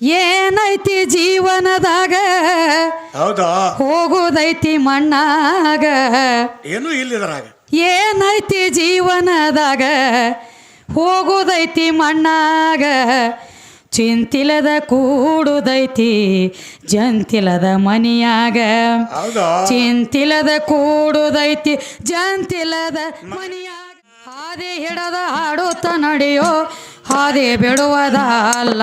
ಏನೈತಿ ಜೀವನದಾಗ? ಹೌದಾ? ಹೋಗುದೈತಿ ಮಣ್ಣಾಗ? ಏನು ಇಲ್ಲಿದ್ರಾಗ? ಏನೈತಿ ಜೀವನದಾಗ? ಹೋಗುದೈತಿ ಮಣ್ಣಾಗ? ಚಿಂತಿಲದ ಕೂಡುದೈತಿ ಜಂತಿಲದ ಮನಿಯಾಗ? ಹೌದಾ? ಚಿಂತಿಲದ ಕೂಡುದೈತಿ ಜಂತಿಲದ ಮನಿಯಾಗ? ಹಾದಿ ಹಿಡದ ಹಾಡುತ್ತ ನಡೆಯೋ ಹಾದಿ ಬಿಡುವುದಲ್ಲ.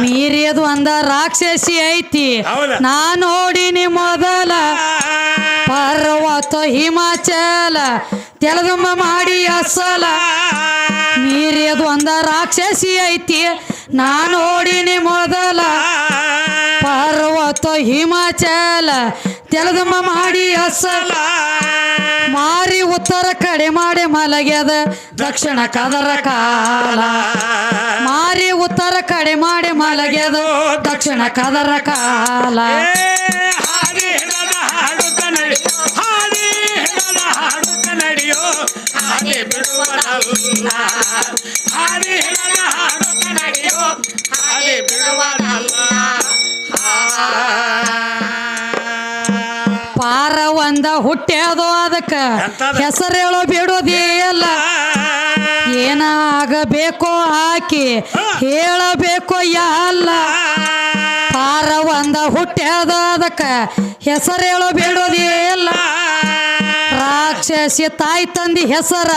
ಮೀರಿಯದು ಅಂದ ರಾಕ್ಷಸಿ ಐತಿ. ನಾನು ನಾ ನೋಡಿನಿ ಮೊದಲ ಪರ್ವತ ಹಿಮಾಚಲ ತೆಲದುಂಬ ಮಾಡಿ ಅಸಲ. ಮೀರಿಯದು ಅಂದ ರಾಕ್ಷಸಿ ಐತಿ. ನಾನು ಓಡಿನಿ ಮೊದಲ ಪರ್ವತ ಹಿಮಾಚಲ ತೆಲದಮ್ಮ ಮಾಡಿ ಅಸಲ. ಮಾರಿ ಉತ್ತರ ಕಡೆ ಮಾಡಿ ಮಲಗ್ಯದ ದಕ್ಷಿಣ ಕದರ ಕಾಲ. ಮಾರಿ ಉತ್ತರ ಕಡೆ ಮಾಡಿ ಮಲಗ್ಯದ ದಕ್ಷಿಣ ಕದರ ಕಾಲ. ಪಾರ ಹುಟ್ಟ್ಯಾದೋ ಅದಕ್ಕ. ಹೆಸರು ಹೆಸರೇಳೋ ಬಿಡೋದೇ ಅಲ್ಲ ಏನಾಗಬೇಕೋ ಹಾಕಿ ಹೇಳಬೇಕೋ ಯಾಲ್ಲ. ಪಾರ ಒಂದ ಹುಟ್ಟ್ಯಾದ ಅದಕ್ಕ. ಹೆಸರೇಳೋ ಬಿಡೋದೇ ಅಲ್ಲ ರಾಕ್ಷಸಿ ತಾಯಿ ತಂದಿ ಹೆಸರ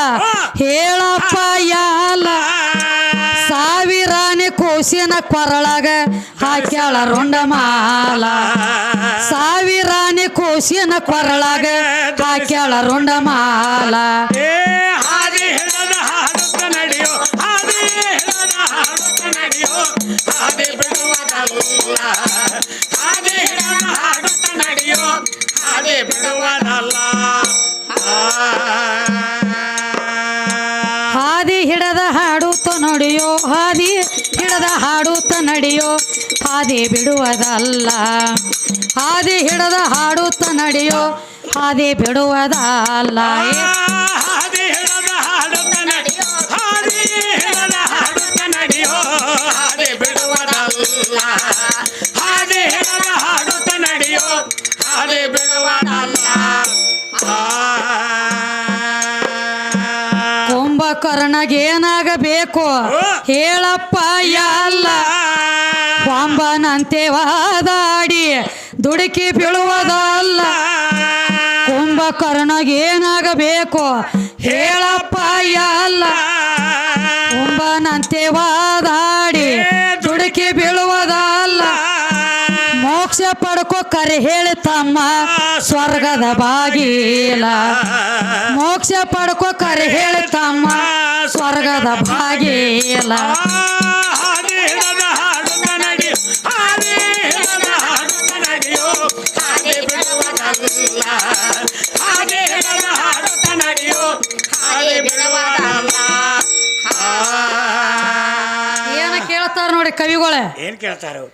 ಹೇಳಪ್ಪ ಯಾಲ. ಸಾವಿರಾನಿ ಕೂಸಿನ ಕೊರಳಾಗ ಹಾಕ್ಯಾಳ ರುಂಡಮಾಲ. ಸಾವಿರಾನಿ ಕೋಸಿನ ಕೊರಳಾಗ ಹಾಕ್ಯಾಳ ರುಂಡಮಾಲ. ಏ ನಡೆಯೋ ಹಾದಿ ಬಿಡುವುದಲ್ಲ. ಹಾದಿ ಹಿಡದ ಹಾಡುತ್ತ ನಡೆಯೋ ಹಾದಿ ಬಿಡುವುದಲ್ಲ. ಏ ಹಾದಿ ಹಿಡದ ಹಾಡುತ್ತ ನಡೆಯೋ ಹಾದಿ ಹಿಡದ ಹಾದಿ ಹಿಡದ ಹಾಡುತ್ತ ನಡೆಯೋ ಹಾದಿ ಬಿಡುವುದಲ್ಲ. ಕುಂಭಕರ್ಣಗೇನಾಗಬೇಕು? ಹೇಳಪ್ಪ ಯಲ್ಲ ಪಾಂಬನಂತೆ ವಾದಾಡಿ ದುಡುಕಿ ಬೀಳುವುದಲ್ಲ. ಕುಂಭಕರ್ಣಗೇನಾಗಬೇಕು ಹೇಳಪ್ಪ ಅಲ್ಲ ಕುಂಭನಂತೆ ವಾದಾಡಿ ದುಡುಕಿ ಬೀಳುವುದಲ್ಲ. ಮೋಕ್ಷ ಪಡ್ಕೋ ಕರೆ ಹೇಳಿ ತಮ್ಮ ಸ್ವರ್ಗದ ಬಾಗಿಲ ಮೋಕ್ಷ ಪಡ್ಕೋ ಕರೆ ಹೇಳಿ ತಮ್ಮ ಸ್ವರ್ಗದ ಬಾಗಿಲ ಹಾಡುತ್ತ ನಡೆಯೋ ಏನ ಕೇಳ್ತಾರ ನೋಡಿ ಕವಿಗಳೇ? ಏನ್ ಕೇಳ್ತಾರು?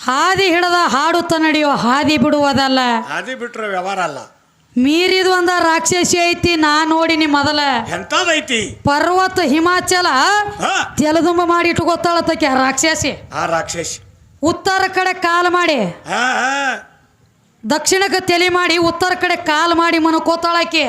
ಹಾದಿ ಹಿಡದ ಹಾಡುತ್ತ ನಡೆಯೋ ಹಾದಿ ಬಿಡುವುದಲ್ಲ. ಹಾದಿ ಬಿಟ್ರೆ ವ್ಯವಹಾರ ಅಲ್ಲ. ಮೀರಿದ ಒಂದ ರಾಕ್ಷಸಿ ಐತಿ ನಾ ನೋಡಿನಿ ಮೊದಲ. ಎಂತದೈತಿ ಪರ್ವತ ಹಿಮಾಚಲ ತೆಲದುಂಬ ಮಾಡಿ ಇಟ್ಕೋತಾಳತಕ್ಕೆ ಆ ರಾಕ್ಷಸಿ. ಆ ರಾಕ್ಷಸಿ. ಉತ್ತರ ಕಡೆ ಕಾಲ್ ಮಾಡಿ. ದಕ್ಷಿಣಕ್ಕೆ ತಲೆ ಮಾಡಿ ಉತ್ತರ ಕಡೆ ಕಾಲ್ ಮಾಡಿ ಮನ ಕೋತಾಳಕ್ಕೆ.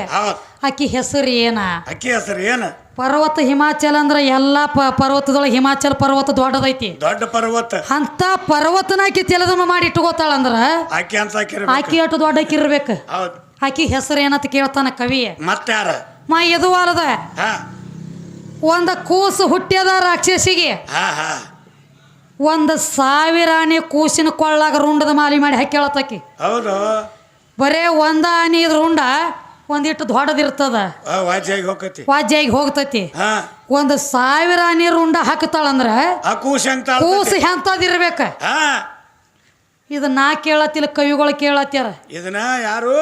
ಆಕಿ ಹೆಸರು ಏನ? ಅಕ್ಕಿ ಹೆಸರು ಏನ? ಪರ್ವತ ಹಿಮಾಚಲ ಅಂದ್ರ ಎಲ್ಲಾ ಪ ಪರ್ವತದೊಳಗೆ ಹಿಮಾಚಲ ಪರ್ವತ ದೊಡ್ಡದೈತಿ. ದೊಡ್ಡ ಪರ್ವತ. ಅಂತ ಪರ್ವತನ ಆಕಿ ತೆಲದ ಮಾಡಿ ಇಟ್ಕೋತಾಳಂದ್ರ ಆಕಿ ಅಂತ ಅಟ್ಟು ಆಕಿ ಅಷ್ಟು ಇರ್ಬೇಕು. ಅಕ್ಕಿ ಆಕಿ ಹೆಸರು ಏನಂತ ಕೇಳ್ತಾನ ಕವಿ? ಮತ್ತಾರ ಮಾ ಎದುವಾರದ ಹಾ. ಒಂದ ಕೂಸು ಹುಟ್ಟ್ಯದ ರಾಕ್ಷಸಿಗೆ. ಹಾ ಹಾ. ಒಂದು ಸಾವಿರ ಆನೆ ಕೂಸಿನ ಕೊಳ್ಳಾಗ ರುಂಡದ ಮಾಲಿ ಮಾಡಿ ಹಾಕಿ ಹೌದು. ಬರೇ ಒಂದ ಆನೆ ಇದ್ರ ರುಂಡ ಒಂದಿಟ್ಟು ದೊಡ್ಡದಿರ್ತದ. ವಾಜ್ಯಾಗಿ ಹೋಗತಿ ವಾಜ್ಯಾಗಿ ಹೋಗ್ತತಿ. ಒಂದು ಸಾವಿರ ಆನೆ ರುಂಡ ಹಾಕತಾಳಂದ್ರ ಕೂಸ್ ಎಂತದಿರ್ಬೇಕ? ಇದು ನಾ ಕೇಳತ್ತಿಲ್ಲ ಕವಿಗಳು ಕೇಳತ್ಯಾರ. ಇದನ್ನ ಯಾರು?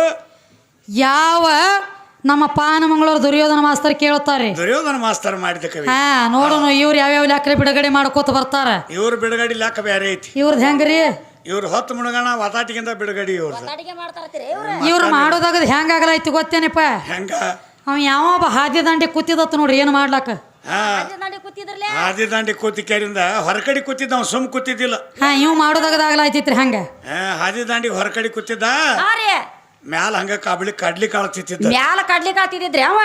ಯಾವ ನಮ್ಮ ಪಾನ ಮಂಗಳೂರು ದುರ್ಯೋಧನ ಮಾಸ್ತರ್ ಕೇಳ್ತಾರೆ ದುರ್ಯೋಧನ ಮಾಸ್ತರ್ ಮಾಡಿದ ಕವಿ. ಹಾ ನೋಡೋಣ ಇವ್ರು ಯಾವ್ಯಾವ ಲೆಕ್ಕ ಬಿಡುಗಡೆ ಮಾಡ್ಕೋತ ಬರ್ತಾರ? ಇವ್ರು ಬಿಡುಗಡೆ ಲೆಕ್ಕ ಬೇರೆ ಐತಿ. ಇವ್ರದ್ ಹೆಂಗ್ರಿ? ಇವ್ರು ಹೊತ್ತು ಮುಣಗಣ ವತಾಟಿಗಿಂತ ಬಿಡುಗಡೆ ಇವ್ರ? ಇವ್ರು ಇವ್ರು ಮಾಡೋದಾಗದು ಹೆಂಗಾಗಲೈತಿ ಗೊತ್ತೇನಪ್ಪ? ಹೆಂಗ? ಅವ ಯಾವ ಒಬ್ಬ ಹಾದಿ ದಂಡಿ ಕೂತಿದತ್ತು ನೋಡ್ರಿ ಏನು ಮಾಡ್ಲಾಕ? ಹಾ. ಅಜ್ಜ ದಾಂಡಿ ಕೂತಿಕೆರಿಂದ ಹೊರಕಡಿ ಕೂತಿದ್ದ ಅವ್ನು ಸುಮ್ ಕೂತಿದ್ದಿಲ್ಲ. ಹಾ ಇವ್ ಮಾಡೋದಾಗದಾಗಲೈತಿತ್ರಿ ಹಂಗ. ಹಾ ಹಾದಿ ದಾಂಡಿ ಹೊರಕಡಿ ಕೂತಿದ್ದ. ಮ್ಯಾಲ ಹಂಗ ಕಾಬಳಿ ಕಡ್ಲಿ ಕಾಳ್ತಿದ್ದ ಮ್ಯಾಲ ಕಡ್ಲಿ ಕಾಳ್ತಿದ್ರಿ ಅವ?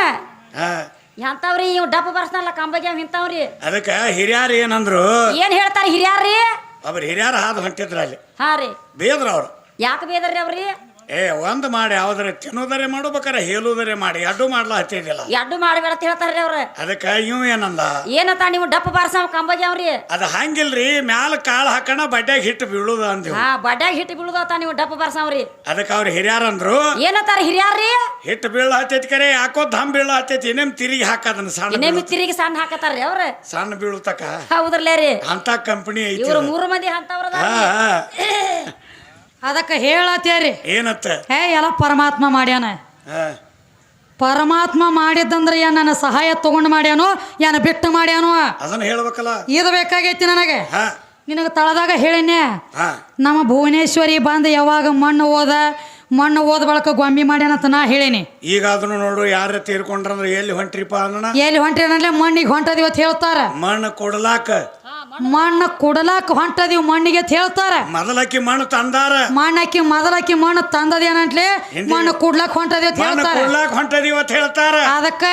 ಎಂತವ್ರಿ ಇವ್ ಡಬ್ಬ ಬರ್ಸ್ನಲ್ಲ ಕಂಬಗೆ ಹಿಂತಾವ್ರಿ ಇಂತವ್ರಿ ಅದಕ್ಕ ಹಿರಿಯಾರು ಏನಂದ್ರು? ಏನ್ ಹೇಳ್ತಾರ ಹಿರಿಯಾರ್ರಿ? ಅವ್ರ ಹಿರಿಯಾರ ಹಾದ್ ಹೊಂಟಿದ್ರ ಅಲ್ಲಿ. ಹಾ ರೀ ಬೇದ್ರ ಅವ್ರು. ಯಾಕೆ ಬೇದ್ರಿ ಅವ್ರಿ? ಏ ಒಂದ್ ಮಾಡಿ ಯಾವ್ದಾರ ತಿನ್ನೋದರೆ ಮಾಡ್ಬೇಕಾರ ಹೇಳುವುದರೆ ಮಾಡಿ. ಅಡ್ಡು ಮಾಡ್ಲಾ ಹತ್ತಿದಿಲ್ಲ ಎಡ್ಡು ಮಾಡ್ಬೇಡ ಅಂತ ಹೇಳ್ತಾರ್ರಿ ಅವ್ರ. ಅದಕ್ಕ ಇವ್ ಏನಂದ? ಏನತ್ತ ನೀವು ಡಪ್ಪ ಬಾರಸ ಕಂಬಜಿ ಅವ್ರಿ? ಅದ ಹಂಗಿಲ್ರಿ ಮ್ಯಾಲ ಕಾಳು ಹಾಕೋಣ ಬಡ್ಡ್ಯಾಗ ಹಿಟ್ಟು ಬೀಳುದ ಅಂದಿವ್ ಹಾ ಬಡ್ಯಾಗ ಹಿಟ್ಟು ಬೀಳುದತ್ತ ನೀವು ಡಪ್ಪ ಬಾರಸ ಅವ್ರಿ. ಅದಕ್ಕ ಅವ್ರ ಹಿರಿಯಾರಂದ್ರು. ಏನತ್ತಾರ ಹಿರಿಯಾರ್ರಿ? ಹಿಟ್ಟು ಬೀಳ ಹತ್ತೈತಿ ಕರೆ ಯಾಕೋ ಧಮ್ ಬೀಳ ಹತ್ತೈತಿ ಇನ್ನೇಮ್ ತಿರುಗಿ ಹಾಕದನ್ನ ಸಣ್ಣ ಇನ್ನೇ ಬೀಳು- ತಿರುಗಿ ಸಣ್ಣ ಹಾಕತಾರ್ರಿ ಅವ್ರ. ಸಣ್ಣ ಬೀಳುತ್ತಕ ಹೌದ್ರಲ್ಲೇ ರೀ ಅಂತ ಕಂಪನಿ ಐತಿ ಇವ್ರು ಅದು. ಮೂರು ಮಂದಿ ಅಂತವ್ರದ ಹಾ ಹಾ. ಅದಕ್ಕೆ ಹೇಳತ್ತೇರಿ ಏನತ್ತ? ಹೇ ಎಲ್ಲ ಪರಮಾತ್ಮ ಮಾಡ್ಯಾನ. ಪರಮಾತ್ಮ ಮಾಡಿದ್ದಂದ್ರೆ ಏನ್ ನನ್ನ ಸಹಾಯ ತಗೊಂಡು ಮಾಡ್ಯಾನೋ ಏನ ಬಿಟ್ಟು ಮಾಡ್ಯಾನೋ? ಅದನ್ನ ಹೇಳ್ಬೇಕಲ್ಲ. ಇದು ಬೇಕಾಗೈತಿ ನನಗೆ. ನಿನಗೆ ತಳದಾಗ ಹೇಳಿನೇ ನಮ್ಮ ಭುವನೇಶ್ವರಿ ಬಂದು ಯಾವಾಗ ಮಣ್ಣು ಓದ ಮಣ್ಣು ಓದ ಬಳಕ ಗೊಂಬಿ ಮಾಡ್ಯಾನಂತ ನಾ ಹೇಳೀನಿ. ಈಗ ಅದನ್ನು ನೋಡು ಯಾರ ತೀರ್ಕೊಂಡ್ರಂದ್ರೆ ಎಲ್ಲಿ ಹೊಂಟ್ರಿಪ್ಪ ಅನ್ನ ಎಲ್ಲಿ ಹೊಂಟ್ರಿ ಮಣ್ಣಿಗೆ ಹೊಂಟದ ಇವತ್ತು ಹೇಳ್ತಾರ. ಮಣ್ಣು ಕೊಡ್ಲಾಕ ಮಣ್ಣು ಕುಡಲಾಕ ಹೊಂಟದಿವ್ ಮಣ್ಣಿಗೆ ಅಂತ ಹೇಳ್ತಾರ. ಮೊದಲಕ್ಕಿ ಮಣ್ಣು ತಂದಾರ. ಮಣ್ಣಕ್ಕಿ ಮೊದಲಕ್ಕಿ ಮಣ್ಣು ತಂದದೇನಂತ್ಲೆ? ಮಣ್ಣ ಮಣ್ಣು ಕುಡ್ಲಾಕ ಹೊಂಟದಿ ಅಂತ ಹೇಳ್ತಾರ. ಕೊಡ್ಲಾಕ ಹೊಂಟದಿವ್ ಅಂತ ಹೇಳ್ತಾರ. ಅದಕ್ಕ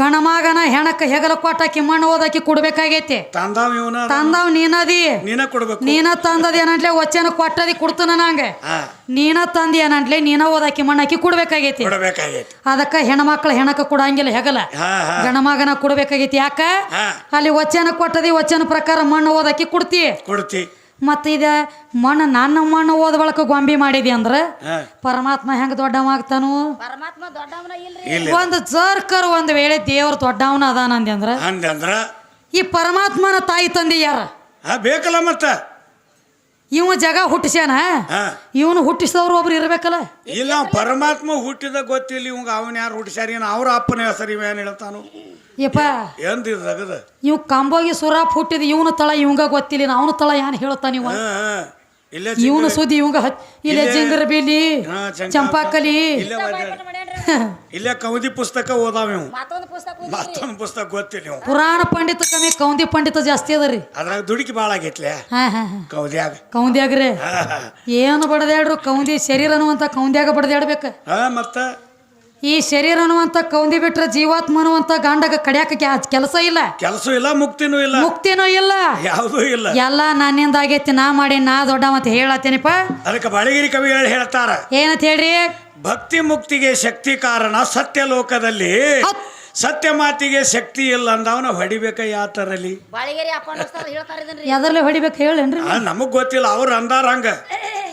ಗಣಮಾಗನ ಹೆಣಕ್ಕ ಹೆಗಲ ಕೊಟ್ಟಾಕಿ ಮಣ್ಣು ಓದಾಕಿ ಕೊಡ್ಬೇಕಾಗೈತಿ. ತಂದಾವ್ ಇವನ ತಂದಾವ್ ನೀನದಿ. ನೀನ ಕೊಡ್ಬೇಕು. ನೀನ ತಂದದೇನಂತ್ಲೆ ವಚನ ಕೊಟ್ಟದಿ ಕುಡ್ತನ ನಂಗ. ನೀನ ತಂದಿ ಏನಂಟ್ಲೆ ನೀನ ಓದಾಕಿ ಮಣ್ಣಾಕಿ ಕೊಡ್ಬೇಕಾಗೈತಿ. ಕೊಡ್ಬೇಕಾಗೈತಿ. ಅದಕ್ಕ ಹೆಣ್ಮಕ್ಳ ಹೆಣಕ ಕೊಡಂಗಿಲ್ಲ ಹೆಗಲ. ಗಣಮಗನ ಕೊಡ್ಬೇಕಾಗೈತಿ ಯಾಕ? ಅಲ್ಲಿ ವಚನ ಕೊಟ್ಟದಿ ವಚನ ಪ್ರಕಾರ ಮಣ್ಣು ಓದಕ್ಕೆ ಕೊಡ್ತಿ? ಕೊಡ್ತಿ. ಮತ್ತೆ ಇದ ಮಣ್ಣು ನನ್ನ ಮಣ್ಣು ಓದ ಬಳಕ ಗೊಂಬೆ ಮಾಡಿದಿ ಅಂದ್ರ ಪರಮಾತ್ಮ ಹೆಂಗ ದೊಡ್ಡವಾಗ್ತಾನು? ಪರಮಾತ್ಮ ದೊಡ್ಡವನ ಇಲ್ರಿ. ಇಲ್ಲ ಒಂದು ಜರ್ಕರ್ ಒಂದು ವೇಳೆ ದೇವ್ರ ದೊಡ್ಡವನ ಅದಾನ ಅಂದೆ ಅಂದ್ರ? ಅಂದ್ರ? ಈ ಪರಮಾತ್ಮನ ತಾಯಿ ತಂದೆ ಯಾರ? ಬೇಕಲ್ಲ ಮತ್ತ? ಇವ ಜಗ ಹುಟ್ಟಿಸ್ಯಾನ? ಇವನು ಹುಟ್ಟಿಸಿದವ್ರು ಒಬ್ರು ಇರ್ಬೇಕಲ್ಲ? ಇಲ್ಲ ಪರಮಾತ್ಮ ಹುಟ್ಟಿದ ಗೊತ್ತಿಲ್ಲ ಇವಂಗ ಅವನ ಯಾರು ಹುಟ್ಟಿಸ್ಯಾರ ಏನು ಅವ್ರ ಅಪ್ಪನ ಹೆಸರು ಇವ ಏನ್ ಹೇಳ್ತಾನು? ಯಪ್ಪ ಎಂದ ಇದಾಗದ ಇವ್ ಕಂಬೋಗಿ ಸುರ ಹುಟ್ಟಿದ ಇವನ ತಳ ಇವಂಗ ಗೊತ್ತಿಲ್ಲ ಅವನ ತಳ ಏನ್ ಹೇಳ್ತಾನ ಇವ? ಇವನ ಸುದ್ದಿ ಇವಂಗ ಇಲ್ಲ ಜಿಂಗರ ಬೇಲಿ ಚಂಪಾಕಲಿ. ಇಲ್ಲೇ ಕೌದಿ ಪುಸ್ತಕ ಓದಾವ ಇವ್. ಮತ್ತೊಂದು ಪುಸ್ತಕ ಓದಿದ್ರಿ. ಮತ್ತೊಂದು ಪುಸ್ತಕ ಗೊತ್ತಿಲ್ಲ ಪುರಾಣ ಪಂಡಿತ ಕಮ್ಮಿ ಕೌಂದಿ ಪಂಡಿತ ಜಾಸ್ತಿ ಅದರಿ ಅದ್ರಾಗ ದುಡುಕಿ ಭಾಳ ಆಗೈತ್ಲೆ. ಹಾ ಹಾ ಹಾ. ಕೌದ್ಯಾಗ. ಕೌಂದ್ಯಾಗ್ರಿ. ಏನು ಬಡದ್ಯಾಡ್ರು ಕೌಂದಿ ಶರೀರ ಅನ್ನುವಂತ ಕೌಂದ್ಯಾಗ ಬಡದ್ಯಾಡ್ಬೇಕ? ಹಾ ಮತ್ತ? ಈ ಶರೀರ ಅನ್ನುವಂತ ಕೌಂದಿ ಬಿಟ್ರೆ ಜೀವಾತ್ಮ ಅನ್ನುವಂತ ಗಾಂಡಗ ಕಡಿಯಾಕ ಕೆಲಸ ಇಲ್ಲ. ಕೆಲಸ ಇಲ್ಲ ಮುಕ್ತಿನೂ ಇಲ್ಲ. ಮುಕ್ತಿನೂ ಇಲ್ಲ. ಯಾವುದೂ ಇಲ್ಲ. ಎಲ್ಲ ನನ್ನಿಂದ ಆಗೈತಿ ನಾ ಮಾಡಿ ನಾ ದೊಡ್ಡ ಮತ್ತೆ ಹೇಳತ್ತೇನಪ್ಪ. ಅದಕ್ಕೆ ಬಾಳಿಗಿರಿ ಕವಿಗಳು ಹೇಳ್ತಾರ. ಏನಂತ ಹೇಳ್ರಿ? ಭಕ್ತಿ ಮುಕ್ತಿಗೆ ಶಕ್ತಿ ಕಾರಣ ಸತ್ಯ ಲೋಕದಲ್ಲಿ. ಸತ್ಯ ಮಾತಿಗೆ ಶಕ್ತಿ ಇಲ್ಲ ಅಂದವನ ಹೊಡಿಬೇಕ ಯಾತರಲ್ಲಿ? ಎದರ್ಲೆ ಹೊಡಿಬೇಕು ಹೇಳೇನ್ರಿ? ನಮಗ್ ಗೊತ್ತಿಲ್ಲ ಅವ್ರು ಅಂದಾರ ಹಂಗ.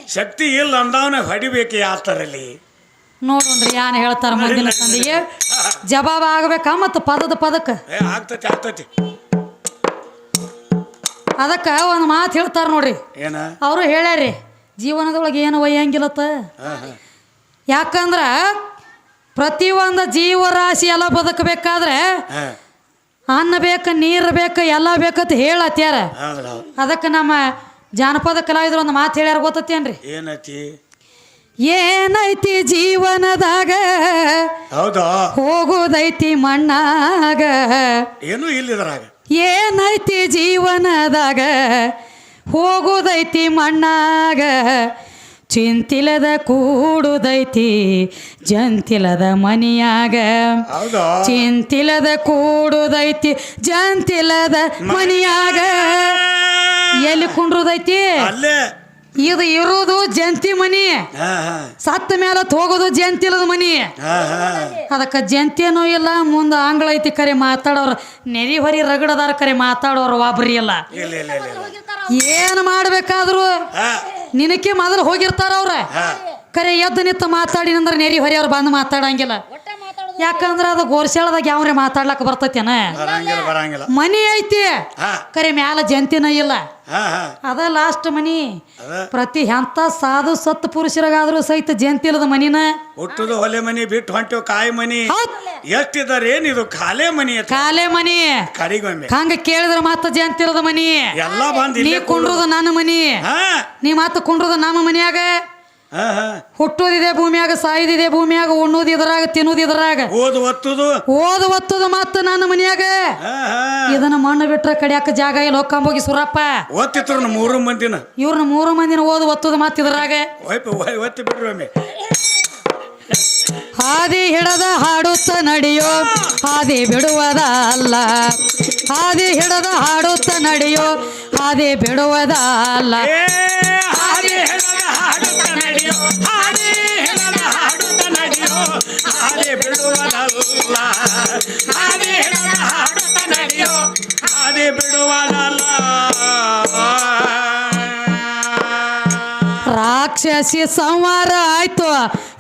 ಶಕ್ತಿ ಇಲ್ಲ ಅಂದವನ ಹೊಡಿಬೇಕು ಯಾತರಲ್ಲಿ? ನೋಡ್ರಿ ಯಾನ್ ಹೇಳ್ತಾರ ಮುಂದಿನ ಸಂದಿಗೆ ಜವಾಬ ಆಗ್ಬೇಕ ಮತ್ತ ಪದದ ಪದಕ್ಕ? ಏ ಆಗ್ತತಿ ಆಗ್ತತಿ. ಅದಕ್ಕ ಒಂದು ಮಾತು ಹೇಳ್ತಾರ ನೋಡ್ರಿ. ಅವರು ಹೇಳ್ಯಾರಿ ಜೀವನದೊಳಗೆ ಏನು ಒಯ್ಯಂಗಿಲ್ಲತ್ತ? ಯಾಕಂದ್ರ ಪ್ರತಿಯೊಂದು ಜೀವರಾಶಿ ಎಲ್ಲ ಬದುಕಬೇಕಾದ್ರೆ ಅನ್ನ ಬೇಕು ನೀರು ಬೇಕು ಎಲ್ಲ ಬೇಕಂತ ಹೇಳತ್ಯಾರ. ಅದಕ್ಕೆ ನಮ್ಮ ಜಾನಪದ ಕಲಾವಿದ್ರು ಒಂದು ಮಾತು ಹೇಳ್ಯಾರ ಗೊತ್ತತ್ತೇನ್ರಿ ಏನೈತಿ? ಏನೈತಿ ಜೀವನದಾಗ? ಹೌದಾ? ಹೋಗೋದೈತಿ ಮಣ್ಣಾಗ. ಏನು ಇಲ್ಲಿದ್ರಾಗ? ಏನೈತಿ ಜೀವನದಾಗ? ಹೋಗುದೈತಿ ಮಣ್ಣಾಗ. ಚಿಂತಿಲದ ಕೂಡುದೈತಿ ಜಂತಿಲದ ಮನಿಯಾಗ. ಹೌದಾ? ಚಿಂತಿಲದ ಕೂಡುದೈತಿ ಜಂತಿಲದ ಮನಿಯಾಗ. ಎಲ್ಲಿ ಕುಂಡ್ರದೈತಿ? ಅಲ್ಲೇ. ಇದು ಇರೋದು ಜಂತಿ ಮನಿ. ಹಾ ಹಾ. ಸತ್ತ ಮೇಲೆ ಹೋಗೋದು ಜಂತಿಲದ ಮನಿ. ಹಾ ಹಾ. ಅದಕ್ಕೆ ಜಂತಿನೂ ಇಲ್ಲ ಮುಂದೆ ಆಂಗ್ಲ ಐತಿ ಕರೆ ಮಾತಾಡೋರು ನೆರಿ ಹೊರಿ ರಗಡದಾರ ಕರೆ ಮಾತಾಡೋರು ಒಬ್ಬರಿ ಇಲ್ಲ. ಏನ್ ಮಾಡ್ಬೇಕಾದ್ರು ಹಾ. ನಿನಕ್ಕೆ ಮೊದಲು ಹೋಗಿರ್ತಾರ ಅವ್ರ. ಕರೆ ಎದ್ದು ನಿತ್ತ ಮಾತಾಡಿ ಅಂದ್ರೆ ನೆರಿ ಹೊರಿ ಅವ್ರು ಬಂದು ಮಾತಾಡಂಗಿಲ್ಲ. ಯಾಕಂದ್ರ ಅದು ಗೋರ್ಶಾಳದಾಗ ಯಾವ್ರೆ ಮಾತಾಡ್ಲಕ್ ಬರ್ತೈತೇನ? ಬರಂಗಿಲ್ಲ ಬರಂಗಿಲ್ಲ. ಮನಿ ಐತಿ. ಕರೆ ಮ್ಯಾಲ ಜಂತಿನ ಇಲ್ಲ. ಅದ ಲಾಸ್ಟ್ ಮನಿ. ಪ್ರತಿ ಎಂತ ಸಾಧು ಸತ್ತು ಪುರುಷರಿಗಾದ್ರೂ ಸಹಿತ ಜಯಂತಿ ಇಲ್ಲದ ಮನಿನ? ಹುಟ್ಟುದು ಹೊಲೆ ಮನಿ ಬಿಟ್ಟು ಹೊಂಟಿವ್ ಕಾಯಿ ಮನಿ. ಎಷ್ಟಿದಾರೆ ಏನಿದು ಖಾಲೆ ಮನಿ ಖಾಲೆ ಕಾಲೇ ಮನಿ. ಕಡಿಗೊಮ್ಮೆ ಹಂಗ ಕೇಳಿದ್ರ ಮತ್ತ ಜಯಂತಿ ಇಲ್ಲದ ಮನಿ. ಎಲ್ಲ ಬಂದ್ ನೀ ಕುಂಡ್ರದ ನನ್ನ ಮನಿ. ನೀ ಮತ್ತ ಕುಂಡ್ರದ ನಮ್ಮ ಮನ್ಯಾಗ. ಹುಟ್ಟೋದಿದೆ ಭೂಮಿಯಾಗ ಸಾಯುದಿದೆ ಭೂಮಿಯಾಗ ಉಣ್ಣೋದು ಇದ್ರಾಗ ತಿನ್ನೋದು ಇದ್ರಾಗ ಓದು ಒತ್ತುದು. ಓದು ಒತ್ತದ ಮತ್ತ ನನ್ನ ಮನೆಯಾಗ. ಇದನ್ನ ಮಣ್ಣು ಬಿಟ್ರ ಕಡಿಯಾಕ ಜಾಗ ಇಲ್ಲ ಹೋಗಿ ಸುರಪ್ಪ. ಒತ್ತಿದ್ರು ಮೂರು ಮಂದಿನ. ಇವ್ರನ್ನ ಮೂರು ಮಂದಿನ ಓದು ಒತ್ತದ ಮತ್ತ ಇದ್ರಾಗ ಒತ್ತಿ ಬಿಡ್ರಿ ಹಾದಿ ಹಿಡದ ಹಾಡುತ್ತ ನಡೆಯೋ ಹಾದಿ ಬಿಡುವದ ಅಲ್ಲ. ಹಾದಿ ಹಿಡದ ಹಾಡುತ್ತ ನಡೆಯೋ ಹಾದಿ ಬಿಡುವದ ಅಲ್ಲ. ನಡೆಯೋ ಹಾದಿ ಹೆಣದ ಹಾಡುತ್ತ ನಡೆಯೋ ಹಾದಿ ಬಿಡುವುದಲ್ಲ ಹಾದಿ ಹೆಣದ ಹಾಡುತ್ತ ನಡೆಯೋ ಹಾದಿ ಬಿಡುವುದಲ್ಲ ರಾಕ್ಷಸಿ ಸಂವಾರ ಆಯ್ತು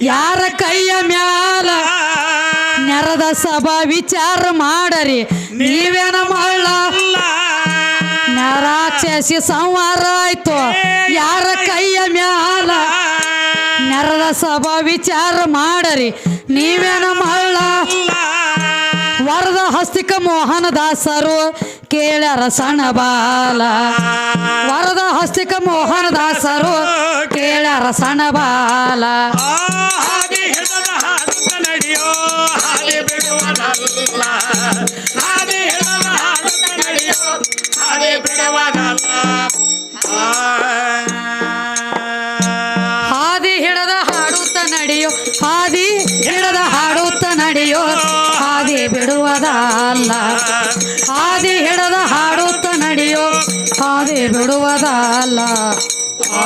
ಯಾರ ಕೈಯ ಮ್ಯಾಲ? ನೆರದ ಸಭಾ ವಿಚಾರ ಮಾಡರಿ ನೀವೇನ ಮಳ್ಳ ರಾಕ್ಷಸಿ ಸಂವಾರ ಆಯ್ತು ಯಾರ ಕೈಯ ಮ್ಯಾಲ? ನೆರದ ಸಭಾ ವಿಚಾರ ಮಾಡರಿ. ನೀವೇನ ಮಾಡ ವರದ ಹಸ್ತಿಕ ಮೋಹನ ದಾಸರು ಕೇಳ್ಯಾರ ಸಣ್ಣ ಬಾಲ. ವರದ ಹಸ್ತಿಕ ಮೋಹನ ದಾಸರು ಕೇಳ್ಯಾರ ಸಣ್ಣ ಬಾಲ. ನಡೆಯೋ ಹಾದಿ ಬಿಡುವುದಲ್ಲ ಹಾದಿ ಹಿಡದ ಹಾಡುತ್ತ ನಡೆಯೋ ಹಾದಿ ಬಿಡುವುದಲ್ಲ ಆ.